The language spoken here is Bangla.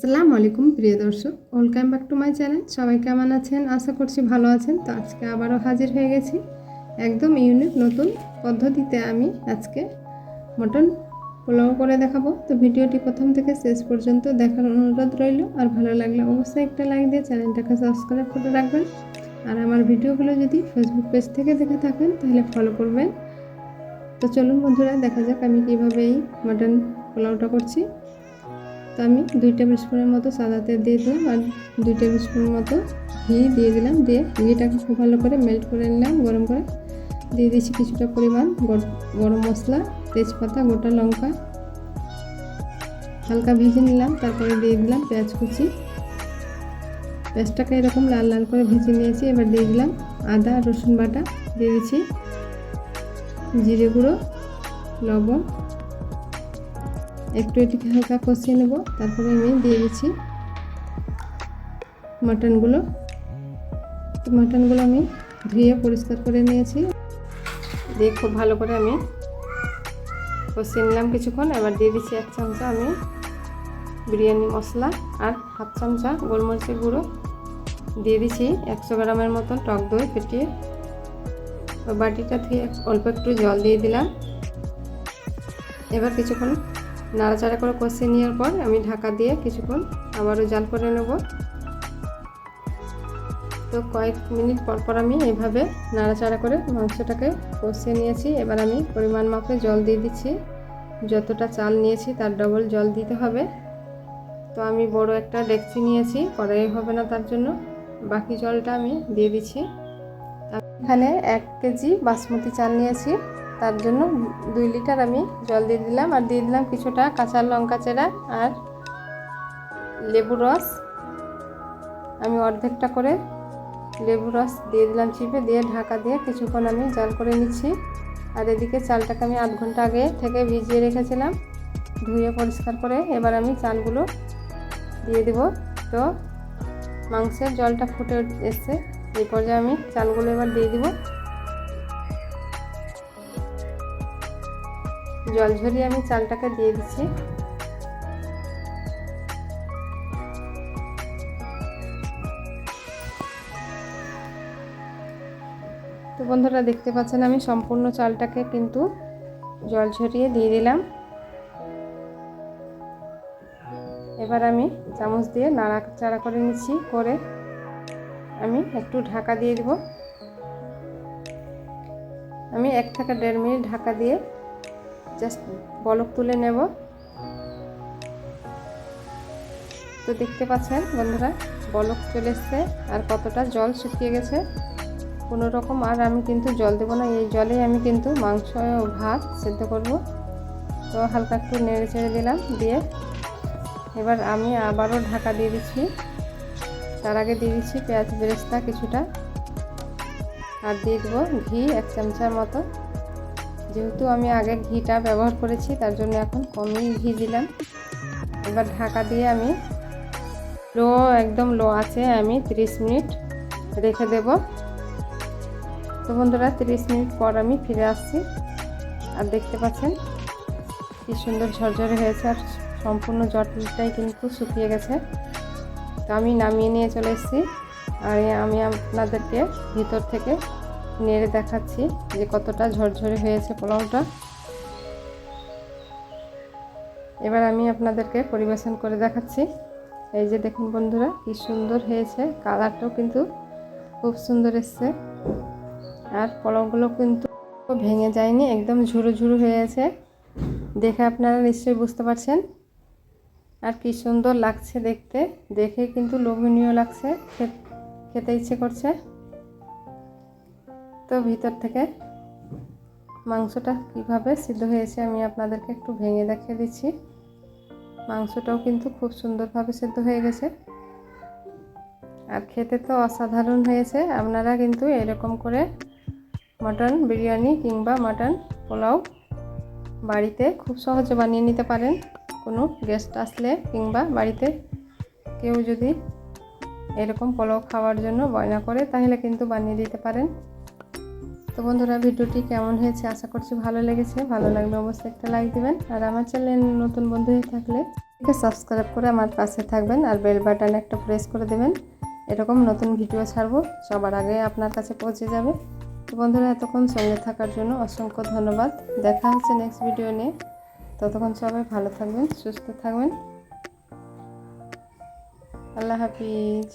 আসসালামু আলাইকুম, প্রিয় দর্শক। Welcome back to my channel সবাই কেমন আছেন? আশা করছি ভালো আছেন। তো আজকে আবারও হাজির হয়ে গেছি একদম ইউনিক নতুন পদ্ধতিতে আমি আজকে মটন পোলাও করে দেখাবো। তো ভিডিওটি প্রথম থেকে শেষ পর্যন্ত দেখার অনুরোধ রইল। আর ভালো লাগলে অবশ্যই একটা লাইক দিয়ে চ্যানেলটাকে সাবস্ক্রাইব করে রাখবেন। আর আমার ভিডিওগুলো যদি ফেসবুক পেজ থেকে দেখে থাকেন, তাহলে ফলো করবেন। তো চলুন বন্ধুরা, দেখা যাক আমি কীভাবে এই মটন পোলাওটা করছি। তো আমি দুই টেবিল স্পুনের মতো সাদা তেল দিয়ে দিলাম আর দুই টেবিল স্পুনের মতো ঘি দিয়ে দিলাম দিয়ে ঘিটাকে খুব ভালো করে মেল্ট করে নিলাম, গরম করে। দিয়ে দিয়েছি কিছুটা পরিমাণ গর- গরম মশলা, তেজপাতা, গোটা লঙ্কা। হালকা ভেজে নিলাম, তারপরে দিয়ে দিলাম পেঁয়াজ কুচি। পেঁয়াজটাকে এরকম লাল লাল করে ভেজে নিয়েছি, এবার দিয়ে দিলাম আদা, রসুন বাটা, দিয়ে দিচ্ছি জিরে গুঁড়ো, লবণ। একটু এটিকে হালকা কষিয়ে নেব। তারপরে আমি দিয়ে দিচ্ছি মাটনগুলো। মাটনগুলো আমি ধুয়ে পরিষ্কার করে নিয়েছি। দিয়ে খুব ভালো করে আমি কষিয়ে নিলাম কিছুক্ষণ। এবার দিয়ে দিচ্ছি এক চামচা আমি বিরিয়ানি মশলা আর হাফ চামচা গোলমরিচের গুঁড়ো। দিয়ে দিচ্ছি একশো গ্রামের মতন টক দই ফেটিয়ে। বাটিটা ধুয়ে অল্প একটু জল দিয়ে দিলাম। এবার কিছুক্ষণ নাড়াচাড়া করে কষিয়ে নেওয়ার পর আমি ঢাকা দিয়ে কিছুক্ষণ আবারও জাল করে নেব। তো কয়েক মিনিট পর পর আমি এইভাবে নাড়াচাড়া করে মাংসটাকে কষিয়ে নিয়েছি। এবার আমি পরিমাণ মাপে জল দিয়ে দিচ্ছি। যতটা চাল নিয়েছি তার ডবল জল দিতে হবে। তো আমি বড় একটা ডেকচি নিয়েছি, কড়াই হবে না তার জন্য। বাকি জলটা আমি দিয়ে দিচ্ছি। এখানে এক কেজি বাসমতি চাল নিয়েছি। তার জন্য দুই লিটার আমি জল দিয়ে দিলাম আর দিয়ে দিলাম কিছুটা কাঁচা লঙ্কা চেরা আর লেবু রস। আমি অর্ধেকটা করে লেবু রস দিয়ে দিলাম চিপে, দিয়ে ঢাকা দিয়ে কিছুক্ষণ আমি জাল করে নিচ্ছি। আর এদিকে চালটাকে আমি আধ ঘণ্টা আগে থেকে ভিজিয়ে রেখেছিলাম, ধুয়ে পরিষ্কার করে এবার আমি চালগুলো দিয়ে দেব। তো মাংসের জলটা ফুটে এসছে এই পর্যায়ে আমি চালগুলো এবার দিয়ে দিব। জল ঝরিয়ে আমি চালটাকে দিয়ে দিচ্ছি। তো বন্ধুরা দেখতে পাচ্ছেন, আমি সম্পূর্ণ চালটাকে কিন্তু জল ঝরিয়ে দিয়ে দিলাম। এবার আমি চামচ দিয়ে নাড়াচাড়া করে নিচ্ছি, করে আমি একটু ঢাকা দিয়ে দেব। আমি এক থেকে দেড় মিনিট ঢাকা দিয়ে জাস্ট বলক তুলে নেব। তো দেখতে পাচ্ছেন বন্ধুরা, বলক চলে এসছে, আর কতটা জল শুকিয়ে গেছে। কোনো রকম আর আমি কিন্তু জল দেবো না, এই জলেই আমি কিন্তু মাংস ও ভাত সেদ্ধ করব। তো হালকা একটু নেড়ে ছেড়ে দিলাম দিয়ে এবার আমি আবারও ঢাকা দিয়ে দিচ্ছি। তার আগে দিয়ে দিচ্ছি পেঁয়াজ বেরেস্তা কিছুটা। আর দিয়ে দেবো ঘি এক চামচার মতো। যেহেতু আমি আগে ঘিটা ব্যবহার করেছি, তার জন্য এখন কমই ঘি দিলাম। এবার ঢাকা দিয়ে আমি লো, একদম লো আছে, আমি 30 মিনিট রেখে দেব। তো বন্ধুরা 30 মিনিট পর আমি ফিরে আসছি। আর দেখতে পাচ্ছেন কি সুন্দর ঝরঝরে হয়েছে, আর সম্পূর্ণ জটটাই কিন্তু শুকিয়ে গেছে। তো আমি নামিয়ে নিয়ে চলে এসেছি। আর আমি আপনাদেরকে ভিতর থেকে নেড়ে দেখাচ্ছি যে কতটা ঝরঝরে হয়েছে পোলাওটা। এবার আমি আপনাদেরকে পরিবেশন করে দেখাচ্ছি। এই যে দেখুন বন্ধুরা, কি সুন্দর হয়েছে। কালারটাও কিন্তু খুব সুন্দর এসছে। আর পোলাওগুলো কিন্তু ভেঙে যায়নি, একদম ঝুরো ঝুরো হয়েছে। দেখে আপনারা নিশ্চয়ই বুঝতে পারছেন। আর কি সুন্দর লাগছে দেখতে। দেখে কিন্তু লোভনীয় লাগছে, খেতে ইচ্ছে করছে। তো ভিতর থেকে মাংসটা কীভাবে সিদ্ধ হয়েছে আমি আপনাদেরকে একটু ভেঙে দেখিয়ে দিচ্ছি। মাংসটাও কিন্তু খুব সুন্দরভাবে সিদ্ধ হয়ে গেছে। আর খেতে তো অসাধারণ হয়েছে। আপনারা কিন্তু এরকম করে মটন বিরিয়ানি কিংবা মটন পোলাও বাড়িতে খুব সহজে বানিয়ে নিতে পারেন। কোনো গেস্ট আসলে কিংবা বাড়িতে কেউ যদি এরকম পোলাও খাওয়ার জন্য বয়না করে, তাহলে কিন্তু বানিয়ে দিতে পারেন। তো বন্ধুরা, ভিডিওটি কেমন হয়েছে আশা করছি ভালো লেগেছে। ভালো লাগলে অবশ্যই একটা লাইক দিবেন। আর আমার চ্যানেল নতুন বন্ধু হয়ে থাকলে সাবস্ক্রাইব করে আমার পাশে থাকবেন আর বেল বাটন একটা প্রেস করে দেবেন। এরকম নতুন ভিডিও ছাড়বো, সবার আগে আপনার কাছে পৌঁছে যাবে। তো বন্ধুরা, এতক্ষণ সঙ্গে থাকার জন্য অসংখ্য ধন্যবাদ। দেখা হচ্ছে নেক্সট ভিডিও নিয়ে। ততক্ষণ সবাই ভালো থাকবেন, সুস্থ থাকবেন। আল্লাহ হাফিজ।